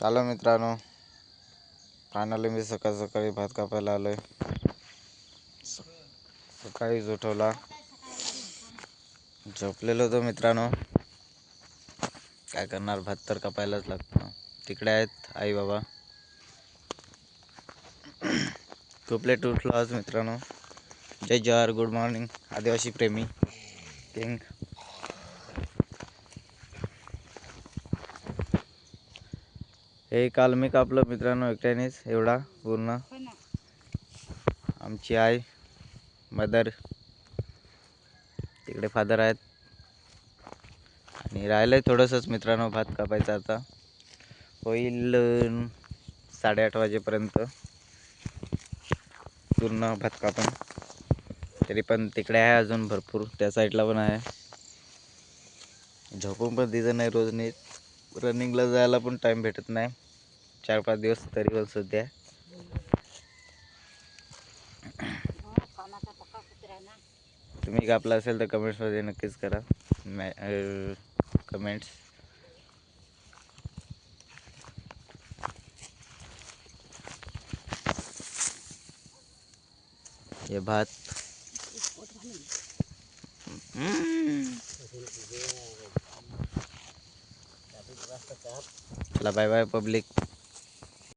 चालो मित्रांनो फायनली मी सकाळ सकाळी भात कापायला आलोय. स- सकाळीच उठवला. झोपलेलो होतो मित्रांनो. काय करणार? भात तर कापायलाच लागतो. तिकडे आहेत आई बाबा खूप लेट उठलो आज मित्रांनो. जय जवाहर गुड मॉर्निंग आदिवासी प्रेमी. किंग हे काल मी कापलं मित्रांनो एकट्यानेच एवढा पूर्ण. आमची आई मदर तिकडे फादर आहेत. आणि राहिलंय थोडंसंच मित्रांनो भात कापायचं आता. होईल साडेआठ वाजेपर्यंत. पूर्ण भात कापून. तरी पण तिकडे आहे अजून भरपूर त्या साईडला पण आहे. झोपून पण दिसत नाही रोज नीट रनिंगला जायला पण टाईम भेटत नाही. चार पाच दिवस तरी पण सध्या तुम्ही कापला असेल तर कमेंट्समध्ये नक्कीच करा. मॅ कमेंट्स. हे भात. चला बाय बाय पब्लिक